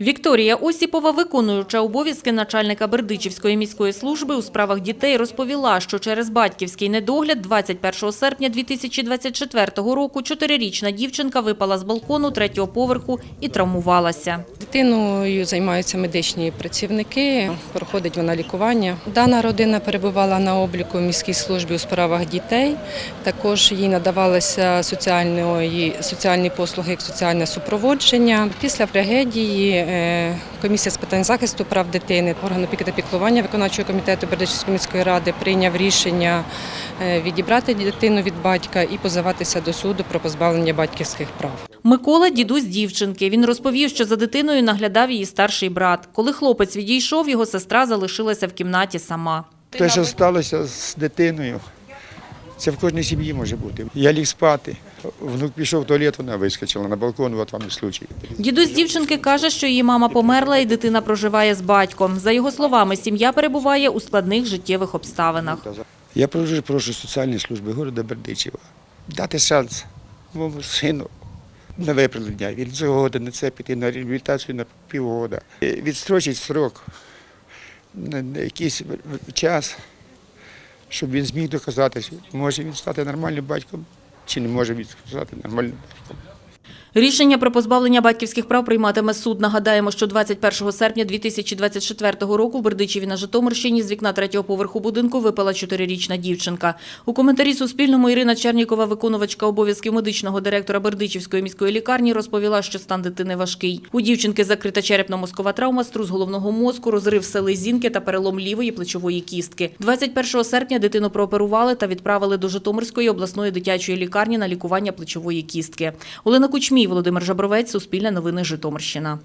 Вікторія Осіпова, виконуюча обов'язки начальника Бердичівської міської служби у справах дітей, розповіла, що через батьківський недогляд 21 серпня 2024 року чотирирічна дівчинка випала з балкону третього поверху і травмувалася. Дитиною займаються медичні працівники, проходить вона лікування. Дана родина перебувала на обліку в міській службі у справах дітей. Також їй надавалися соціальної, соціальні послуги, як соціальне супроводження. Після трагедії е, комісія з питань захисту прав дитини, орган опіки та піклування виконавчого комітету Бердичівської міської ради прийняв рішення е, відібрати дитину від батька і позиватися до суду про позбавлення батьківських прав. Микола – дідусь дівчинки. Він розповів, що за дитиною наглядав її старший брат. Коли хлопець відійшов, його сестра залишилася в кімнаті сама. Те, що сталося з дитиною, це в кожній сім'ї може бути. Я ліг спати, внук пішов в туалет, вона вискочила на балкон, от вам і случай. Дідусь дівчинки каже, що її мама померла і дитина проживає з батьком. За його словами, сім'я перебуває у складних життєвих обставинах. Я прошу, прошу соціальні служби города Бердичева дати шанс моєму сину на виправлення. Він згоден на це піти на реабілітацію на півгода. Е, Відстрочить срок на якийсь час, щоб він зміг доказати, може він стати нормальним батьком, чи не може він стати нормальним батьком. Рішення про позбавлення батьківських прав прийматиме суд. Нагадаємо, що 21 серпня 2024 року в Бердичеві на Житомирщині з вікна третього поверху будинку випала чотирирічна дівчинка. У коментарі Суспільному Ірина Чернікова, виконувачка обов'язків медичного директора Бердичівської міської лікарні, розповіла, що стан дитини важкий. У дівчинки закрита черепно-мозкова травма, струс головного мозку, розрив селезінки та перелом лівої плечової кістки. 21 серпня дитину прооперували та відправили до Житомирської обласної дитячої лікарні на лікування плечової кістки. Олена Кучмій, Володимир Жабровець, Суспільне новини Житомирщина.